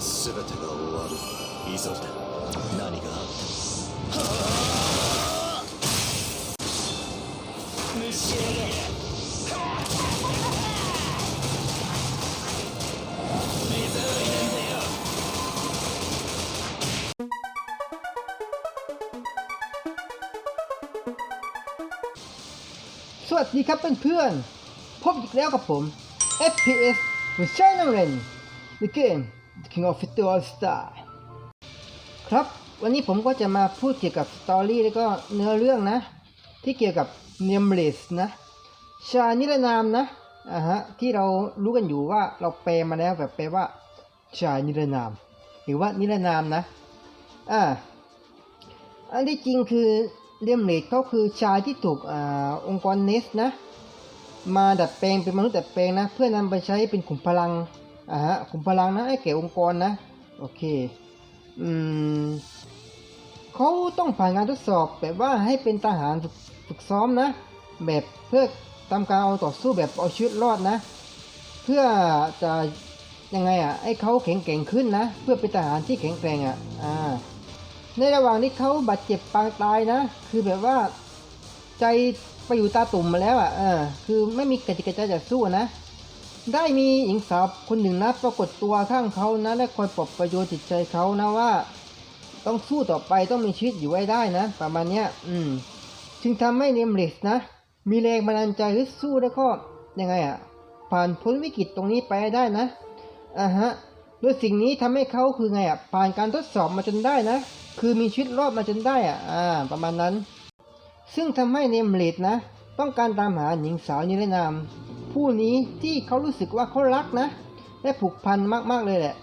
全てが終わる急ぎだ何があっても虫だสวัสดีครับเพื่อนๆ พบอีกแล้วกับผม FPS หัวใจน้ำเรน The Game The King of f i t All Star ครับวันนี้ผมก็จะมาพูดเกี่ยวกับสตอรี่แล้วก็เนื้อเรื่องนะ ที่เกี่ยวกับเนียมเลสนะ ชานิรนามนะอ่าฮะที่เรารู้กันอยู่ว่าเราแปลมาแล้วแบบแปลว่า ชานิรนาม หรือว่านิรนามนะอ่าอันที่จริงคือเลียมเลดเขาคือชายที่ถูกอาองค์กรเนสนะ มาดัดแปลงเป็นมนุษย์ดัดแปลงนะ เพื่อนำไปใช้เป็นขุมพลัง อ่าฮะขุมพลังนะให้แก่องค์กรนะ โอเค อืมเขาต้องผ่านการทดสอบแบบว่าให้เป็นทหารฝึกซ้อมนะ แบบเพื่อทำการเอาต่อสู้แบบเอาชีวิตรอดนะ เพื่อจะยังไงอะให้เขาแข็งแกร่งขึ้นนะ เพื่อเป็นทหารที่แข็งแกร่งอะอ่าในระหว่างที่เขาบาดเจ็บปางตายนะ คือแบบว่าใจไปอยู่ตาตุ่มมาแล้วอะเออคือไม่มีกระจิกกระใจจะสู้นะ ได้มีหญิงสาวคนหนึ่งนะปรากฏตัวข้างเขานะและคอยปลอบประโยชน์จิตใจเขานะว่า ต้องสู้ต่อไปต้องมีชีวิตอยู่ไว้ได้นะ ประมาณเนี้ยอืม จึงทำให้เนมเลสนะ มีแรงบันดาลใจฮึดสู้แล้วก็ยังไงอะ ผ่านพ้นวิกฤตตรงนี้ไปได้นะอ่าฮะโดยสิ่งนี้ทำให้เขาคือไงอะ ผ่านการทดสอบมาจนได้นะ คือมีชีวิตรอดมาจนได้อะ อ่า ประมาณนั้น ซึ่งทำให้เนมเลดนะ ต้องการตามหาหญิงสาวนิรนาม ผู้นี้ที่เขารู้สึกว่าเขารักนะ และผูกพันมากๆเลยแหละ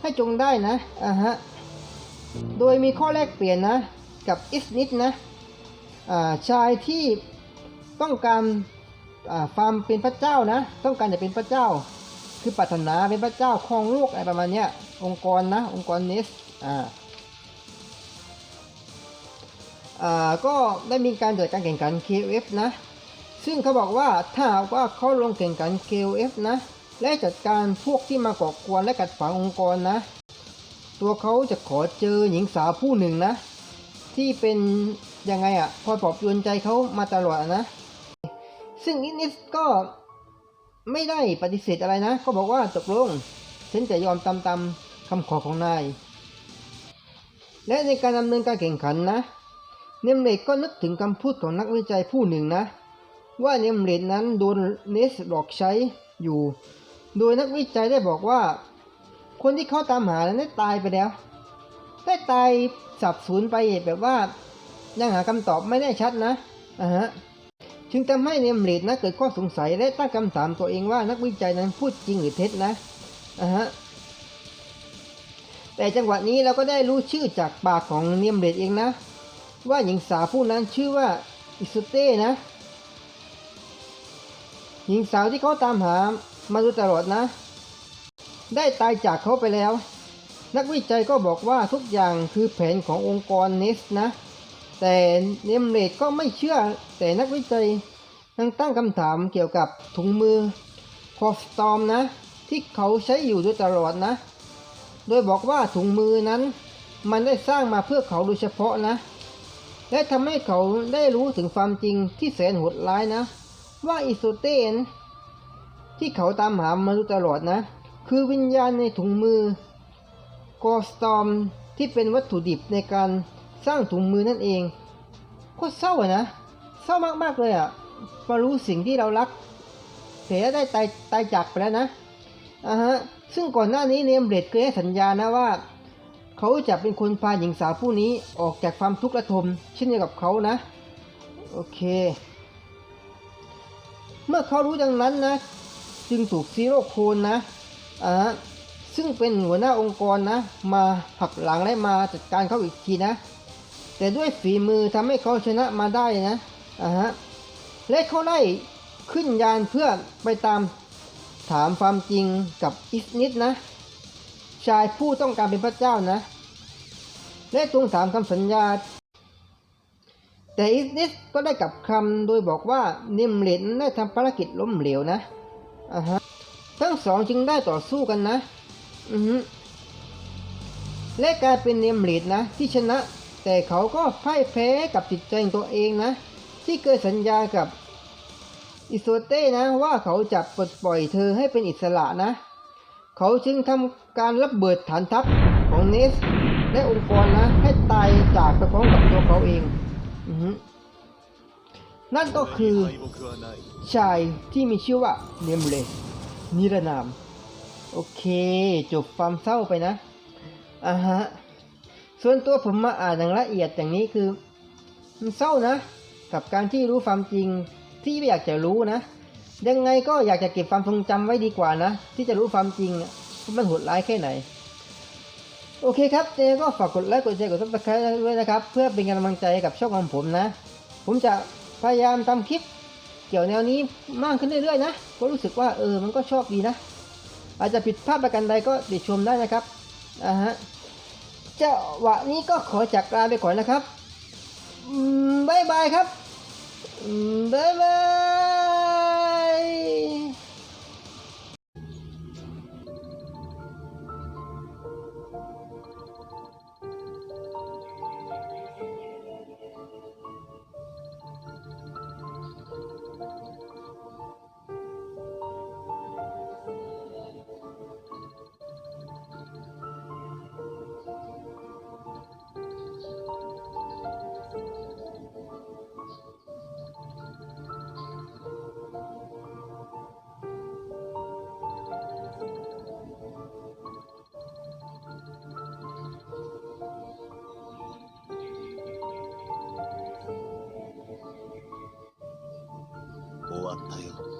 ให้จงได้นะอ่าฮะโดยมีข้อแลกเปลี่ยนนะ กับอิสนิดนะอ่าชายที่ต้องการอ่าความเป็นพระเจ้านะ ต้องการจะเป็นพระเจ้า คือปรารถนาเป็นพระเจ้าครองโลกอะไรประมาณเนี้ยองค์กรนะ องค์กรเนสอ่าอ่าก็ได้มีการเกิดการแข่งขัน KF นะ ซึ่งเขาบอกว่าถ้าหากว่าเขาลงแข่งขัน KOF นะ และจัดการพวกที่มาก่อกวนและกัดฝังองค์กรนะ ตัวเขาจะขอเจอหญิงสาวผู้หนึ่งนะ ที่เป็นยังไงอะ่ะคอปลอบโยนใจเขามาตลอดนะ ซึ่งอินิสก็ไม่ได้ปฏิเสธอะไรนะเขาบอกว่าตกลงฉันจะยอมตามตามคำขอของนาย และในการดำเนินการแข่งขันนะ เนมเลดก็นึกถึงคำพูดของนักวิจัยผู้หนึ่งนะ ว่าเนมเลดนั้นโดนเนสหลอกใช้อยู่ โดยนักวิจัยได้บอกว่า คนที่เขาตามหานั้นได้ตายไปแล้ว ได้ตายสับสูญไปแบบว่ายังหาคำตอบไม่ได้ชัดนะอ่าฮะจึงทำให้เนมเลดนะเกิดข้อสงสัยและตั้งคำถามตัวเองว่านักวิจัยนั้นพูดจริงหรือเท็จนะอ่าฮะแต่จังหวะนี้เราก็ได้รู้ชื่อจากปากของเนียมเดดเองนะ ว่าหญิงสาวผู้นั้นชื่อว่าอิสุเต้นะ หญิงสาวที่เขาตามหามาโดยตลอดนะ ได้ตายจากเขาไปแล้ว นักวิจัยก็บอกว่าทุกอย่างคือแผนขององค์กรเนสนะ แต่เนมเลดก็ไม่เชื่อ แต่นักวิจัยยังตั้งคำถามเกี่ยวกับถุงมือคอสตอมนะ ที่เขาใช้อยู่โดยตลอดนะ โดยบอกว่าถุงมือนั้น มันได้สร้างมาเพื่อเขาโดยเฉพาะนะ และทำให้เขาได้รู้ถึงความจริงที่แสนโหดร้ายนะ ว่าอิโซเตน ที่เขาตามหามาโดยตลอดนะ คือวิญญาณในถุงมือกอสตอมที่เป็นวัตถุดิบในการสร้างถุงมือนั่นเองโคตรเศร้าอะนะเศร้ามากๆเลยอะมารู้สิ่งที่เรารักแต่ได้ตายตายจากไปแล้วนะอ่าฮะซึ่งก่อนหน้านี้เนมเบรดเคยให้สัญญานะว่า เขาจะเป็นคนพาหญิงสาวผู้นี้ออกจากความทุกข์ระทมเช่นเดียวกับเขานะ โอเค เมื่อเขารู้ดังนั้นนะ จึงถูกซีโร่โคนนะอ่าซึ่งเป็นหัวหน้าองค์กรนะ มาหักหลังและมาจัดการเขาอีกทีนะ แต่ด้วยฝีมือทำให้เขาชนะมาได้นะอ่าฮะและเขาได้ขึ้นยานเพื่อไปตามถามความจริงกับอิสนิดนะ ชายผู้ต้องการเป็นพระเจ้านะ และทวงถามคำสัญญา แต่อิสนิดก็ได้กลับคำโดยบอกว่านิมเลนได้ทำภารกิจล้มเหลวนะอ่าฮะทั้งสองจึงได้ต่อสู้กันนะอือฮึและกลายเป็นเนมเลดนะ ที่ชนะ แต่เขาก็พ่ายแพ้กับจิตใจของตัวเองนะ ที่เคยสัญญากับอิโซเต้นะว่าเขาจะปลดปล่อยเธอให้เป็นอิสระนะ เขาจึงทำการระเบิดฐานทัพของเนส และองค์กรนะ ให้ตายจากไปพร้อมกับตัวเขาเอง นั่นก็คือชายที่มีชื่อว่าเนมเลนิรนาม โอเค จบความเศร้าไปนะอะฮะ ส่วนตัวผมมาอ่านอย่างละเอียดอย่างนี้คือ มันเศร้านะ กับการที่รู้ความจริงที่ไม่อยากจะรู้นะ ยังไงก็อยากจะเก็บความทรงจำไว้ดีกว่านะ ที่จะรู้ความจริงมันโหดร้ายแค่ไหน โอเคครับเจก็ฝากกดไลค์กดแชร์กดซับสไครต์ด้วยนะครับ เพื่อเป็นกำลังใจกับช่องของผมนะ ผมจะ พยายามทำคลิปเกี่ยวแนวนี้มากขึ้นเรื่อยๆนะ ก็รู้สึกว่าเออมันก็ชอบดีนะ อาจจะผิดพลาดประกันใดก็ติชมได้นะครับอ่าฮะเจ้าหวะนี้ก็ขอจากลาไปก่อนนะครับอืมบายบายครับอืมบายบาย 終わったよ。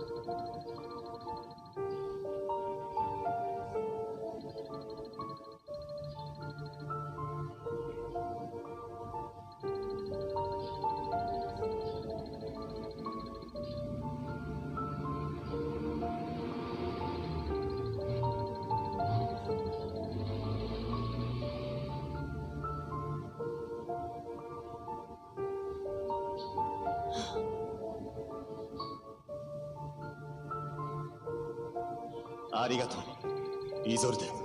ありがとう。イゾルデ